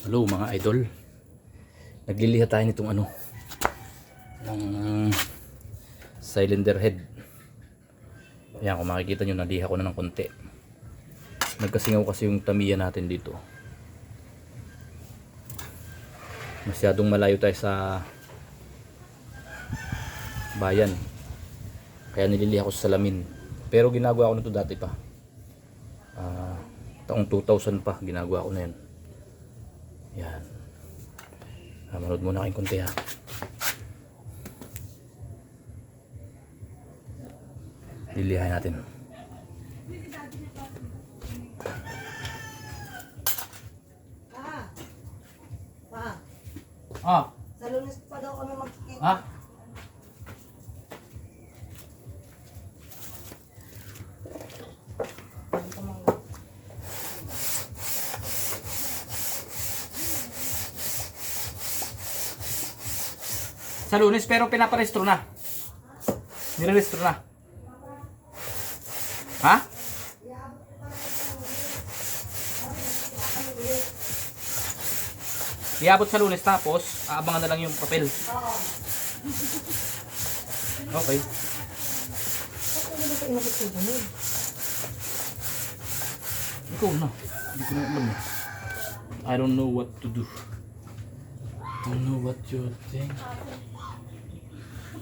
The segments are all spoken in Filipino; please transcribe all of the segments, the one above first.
Hello mga idol. Nagliliha tayo nitong ano ng cylinder head. Ayan, kung makikita nyo, naliha ko na ng konti. Nagkasingaw kasi yung tamiya natin dito. Masyadong malayo tayo sa bayan. Kaya nililiha ko sa salamin. Pero ginagawa ko na to dati pa. Ah, taong 2000 pa, ginagawa ko na yan. Yan. Ah, manood muna kayong konti ha. Lilihain natin. Ah. Pa, Ah, sa lunes pa daw kami magkikita. ah. Sa lunes pero pinaparestro na. Nirerestro na. Ha? Iabot sa lunes tapos aabangan na lang yung papel. Okay. Ikaw na. Hindi ko na alam eh. I don't know what to do. Don't know what you think.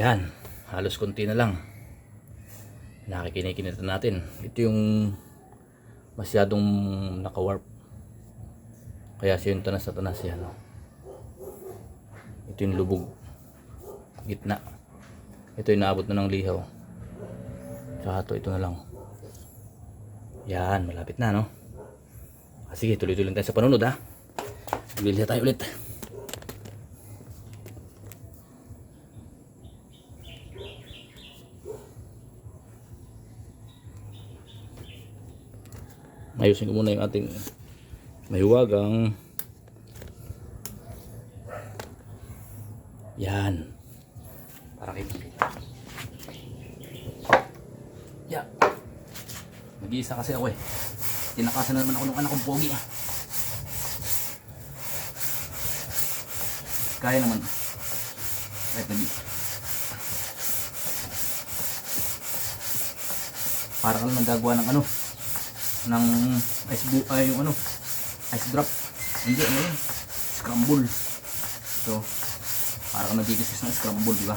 Yan. Halos konti na lang. Nakikinikinita natin. Ito yung masyadong naka-warp. Kaya siya yung tanas na tanas yan. oh. Ito yung lubog. Gitna. Ito yung naabot na ng lihaw. Tsaka ito, ito na lang. Yan, malapit na no. Ah, sige, tuloy-tuloy tayo sa panunod ha. Magliliha tayo ulit. Ayusin ko muna yung ating mahiwagang. Yan. Para kayo makita yan nag-iisa kasi ako eh. Tinakasan na naman ako ng anak kong pogi ah. Kaya naman. Kahit nag para ka lang nagagawa ng ano ng ice bu ay yung ano ice drop. Hindi ano yun? Scramble. So para ka nagkikisas ng scramble di ba?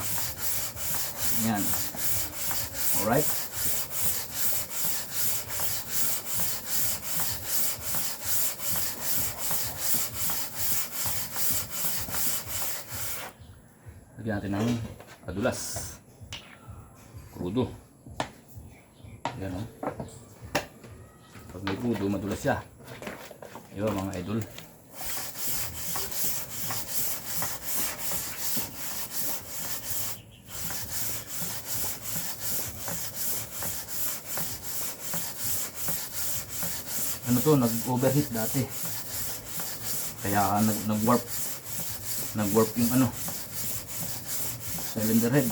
Yan. Alright. Lagyan natin ng adulas. Crudo yan o pag may budo, madulas siya. Yun mga idol. Ano to, nag-overheat dati. Kaya nag nag-warp. Nag-warp yung ano. Cylinder head.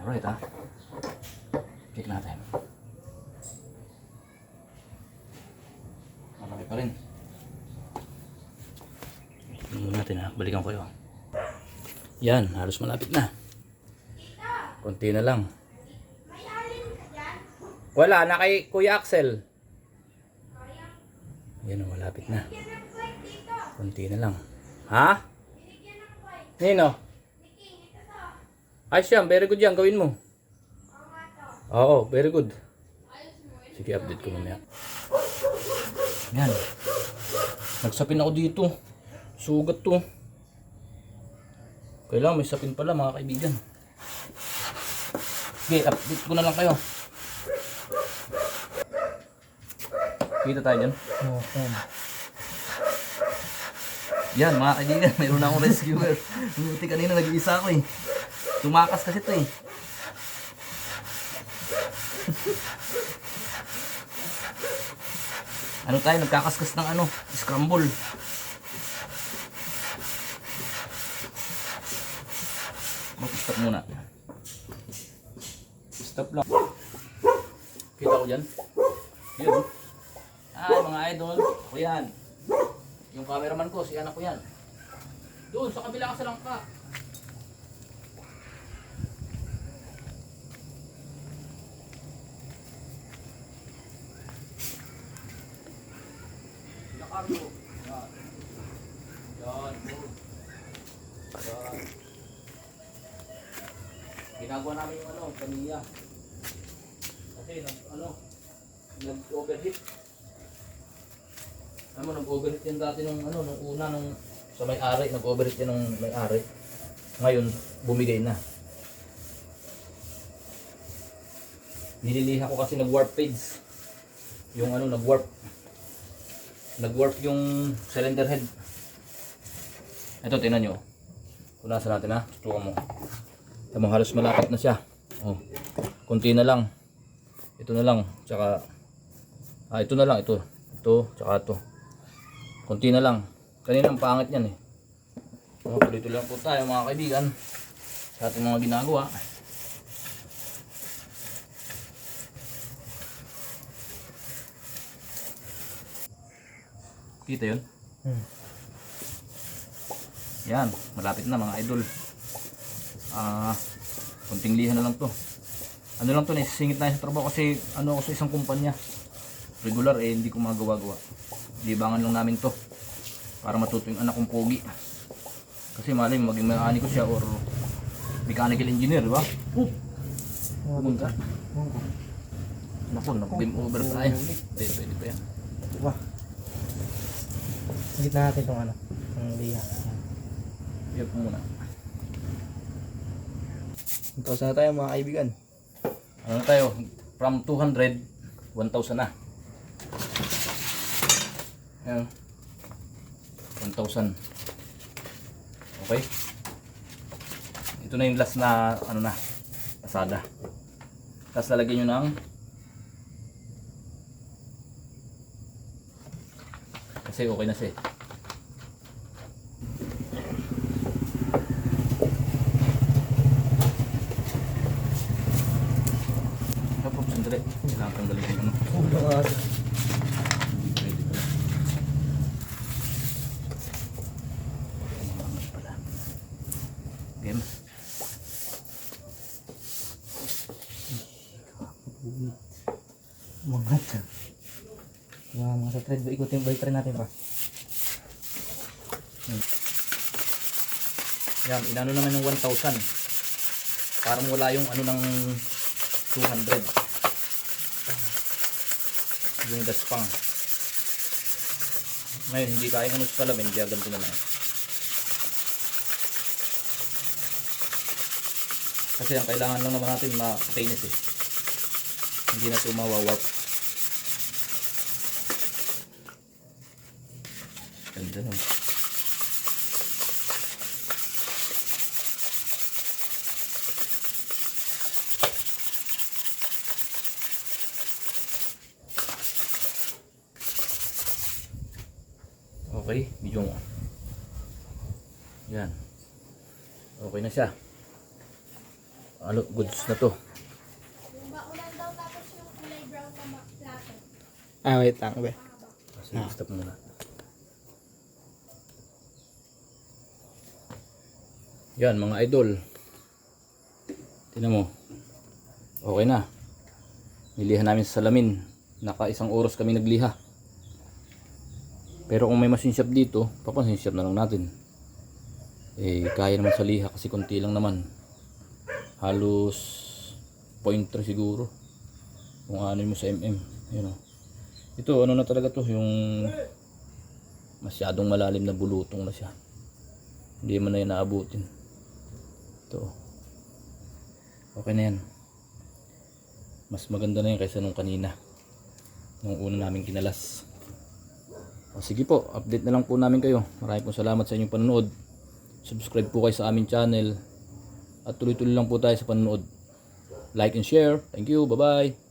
Alright ha. Check natin. Malaki pa rin. Tingnan natin ha. Balikan ko yun. Yan, halos malapit na. Konti na lang. Wala, na kay Kuya Axel. Yan, oh, malapit na. Konti na lang. Ha? Nino? Ay siyam, very good yan. Gawin mo. Oo, very good. Sige, update ko mamaya. Yan. Nagsapin ako dito. Sugat to. Kailangan may sapin pala mga kaibigan. Okay, update ko na lang kayo. Kita tayo dyan. Oo, yan. Yan mga kaibigan, mayroon akong rescuer. Buti kanina nag-iisa ako eh. Tumakas kasi to eh. ano tayo, nagkakaskas ng ano, scramble. Mag-stop muna. Stop lang. Kita ko dyan. Yun. Ay, mga idol. Ako yan. Yung cameraman ko, si anak ko yan. Doon, sa kabila ka sa langka. Nakarlo. Yan. Yan. good. Yan. Ginagawa namin yung ano, kaniya. Kasi nag, ano, nag-overheat. Mo, nag-overheat yan dati nung ano, nung una, nung sa may-ari, nag-overheat yan nung may-ari. Ngayon, bumigay na. Nililiha ko kasi nag-warp page. Yung ano, nag-warp. Nag-warp yung cylinder head. Ito, tingnan nyo. Punasan natin ha. Tutukan mo. Mo, halos malapit na siya. Oh. Kunti na lang. Ito na lang. Tsaka, ah, ito na lang. Ito. Ito, tsaka ito. Kunti na lang. Kanina ang pangit yan eh. Oh, tuloy-tuloy lang po tayo mga kaibigan. Sa ating mga ginagawa. Kita yun? Hmm. Yan, malapit na mga idol. Ah, kunting lihan na lang to. Ano lang to, naisisingit na sa trabaho kasi ano ako sa isang kumpanya. Regular eh, hindi ko magawa-gawa. Libangan lang namin to. Para matuto yung anak kong pogi. Kasi malay mo, maging may ko siya or mechanical engineer, di ba? Oh, pumunta. Naku, nag-game over tayo. Pwede, pwede pa yan. Diba? Higit na natin itong ano. Ang liha. Yan po muna. Tapos na tayo mga kaibigan. Ano na tayo? From 200, 1,000 na. Ayan. 1,000. Okay? Ito na yung last na, ano na, pasada. Tapos lalagyan nyo ng kasi okay na siya sandali, kailangan tanggalin yung ano. Game. Umangat ka. Mga mga sa thread. Ikutin, balik try natin pa. Yan, inano naman yung 1,000. Parang wala yung ano ng 200. Yung gaspang. Ngayon, hindi kaya ano sa salamin, kaya ganito na. Kasi ang kailangan lang naman natin ma-stainless eh. Hindi na ito mawawarp. Ganda nun. Okay, medyo mo. Yan. Okay na siya. Ano, goods na to. Yung baunan daw tapos yung kulay brown na plato. Ah, wait lang. Be. Kasi stop muna. Yan mga idol. Tingnan mo. Okay na. Nilihan namin sa salamin. Naka isang oras kami nagliha. Pero kung may machine shop dito, papansin shop na lang natin. Eh, kaya naman sa liha kasi konti lang naman. Halos 0.3 siguro. Kung ano mo sa mm. Yun o. Ito, ano na talaga to, yung masyadong malalim na bulutong na siya. Hindi mo na yan naabutin. Ito. Okay na yan. Mas maganda na yan kaysa nung kanina. Nung una namin kinalas. Sige po, update na lang po namin kayo. Maraming po salamat sa inyong panonood. Subscribe po kayo sa aming channel. At tuloy-tuloy lang po tayo sa panonood. Like and share. Thank you. Bye-bye.